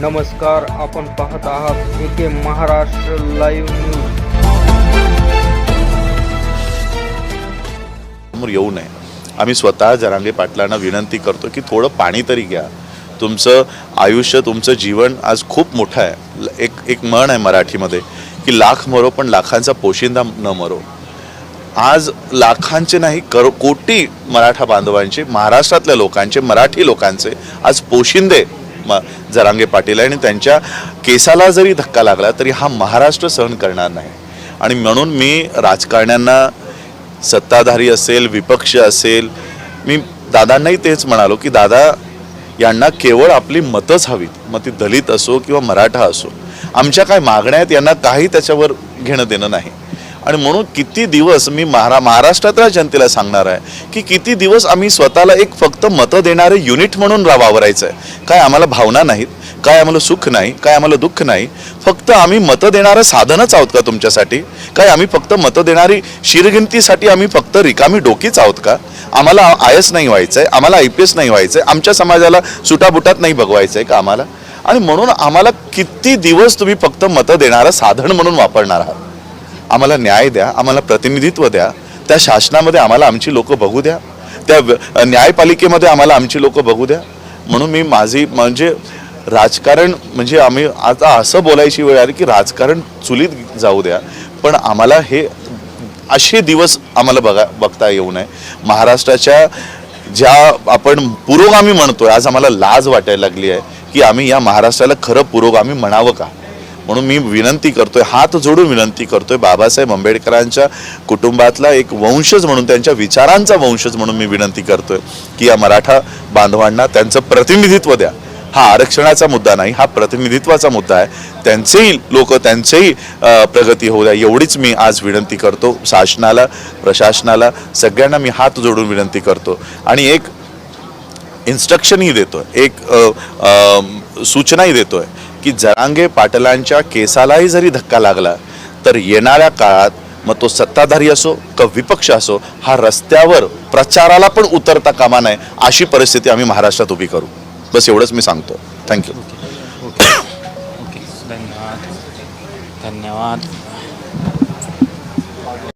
नमस्कार आपण पाहत आहात एके महाराष्ट्र लाईव्ह न्यूज समोर येऊ नये. आम्ही स्वतः जरांगे पाटलांना विनंती करतो की थोडं पाणी तरी घ्या. तुमचं आयुष्य तुमचं जीवन आज खूप मोठं आहे. ल- एक एक म्हण आहे मराठीमध्ये की लाख मरो पण लाखांचा पोशिंदा न मरो. आज लाखांचे नाही करो कोटी मराठा बांधवांचे महाराष्ट्रातल्या लोकांचे मराठी लोकांचे आज पोशिंदे म जरांगे पाटील आहे आणि त्यांच्या केसाला जरी धक्का लागला तरी हा महाराष्ट्र सहन करणार नाही. आणि म्हणून मी राजकारण्यांना सत्ताधारी असेल विपक्ष असेल मी दादांनाही तेच म्हणालो की दादा यांना केवळ आपली मतच हवीत. मग ती दलित असो किंवा मराठा असो आमच्या काय मागण्या आहेत यांना काही त्याच्यावर घेणं देणं नाही. आणि म्हणून किती दिवस मी महारा महाराष्ट्रातल्या जनतेला सांगणार आहे की किती दिवस आम्ही स्वतःला एक फक्त मतं देणारे युनिट म्हणून रा वावरायचं आहे काय आम्हाला भावना नाहीत काय आम्हाला सुख नाही काय आम्हाला दुःख नाही. फक्त आम्ही मतं देणारं साधनच आहोत का तुमच्यासाठी? काय आम्ही फक्त मतं देणारी शिरगिंतीसाठी आम्ही फक्त रिकामी डोकीच आहोत का? आम्हाला आय एस नाही व्हायचं आहे आम्हाला आय पी एस नाही व्हायचं आहे आमच्या समाजाला सुटाबुटात नाही बघवायचं आहे का आम्हाला? आणि म्हणून आम्हाला किती दिवस तुम्ही फक्त मतं देणारं साधन म्हणून वापरणार आहात? आम्हाला न्याय द्या आम्हाला प्रतिनिधित्व द्या. त्या शासनामध्ये आम्हाला आमची लोक बघू द्या. त्या न्यायपालिकेमध्ये आम्हाला आमची लोक बघू द्या. म्हणून मी माझी म्हणजे राजकारण म्हणजे आम्ही आता असं बोलायची वेळ आली की राजकारण चुलीत जाऊ द्या. पण आम्हाला हे असे दिवस आम्हाला बघा बघता येऊ नये. महाराष्ट्राच्या ज्या आपण पुरोगामी म्हणतोय आज आम्हाला लाज वाटायला लागली आहे की आम्ही या महाराष्ट्राला खरं पुरोगामी म्हणावं का? म्हणून मी विनंती करतोय हात जोडून विनंती करतोय बाबासाहेब आंबेडकरांच्या कुटुंबातला एक वंशज म्हणून त्यांच्या विचारांचा वंशज म्हणून मी विनंती करतोय की या मराठा बांधवांना त्यांचं प्रतिनिधित्व द्या. हा आरक्षणाचा मुद्दा नाही हा प्रतिनिधित्वाचा मुद्दा आहे. त्यांचेही लोक त्यांचेही प्रगती होऊ द्या एवढीच मी आज विनंती करतो शासनाला प्रशासनाला. सगळ्यांना मी हात जोडून विनंती करतो. आणि एक इन्स्ट्रक्शनही देतो एक सूचनाही देतो सूचनाही देतोय की जरांगे पाटलांच्या केसालाही जरी धक्का लागला तर येणाऱ्या काळात मग तो सत्ताधारी असो का विपक्ष असो हा रस्त्यावर प्रचाराला पण उतरता कामा नये अशी परिस्थिती आम्ही महाराष्ट्रात उभी करू. बस एवढंच मी सांगतो. थँक्यू धन्यवाद. धन्यवाद.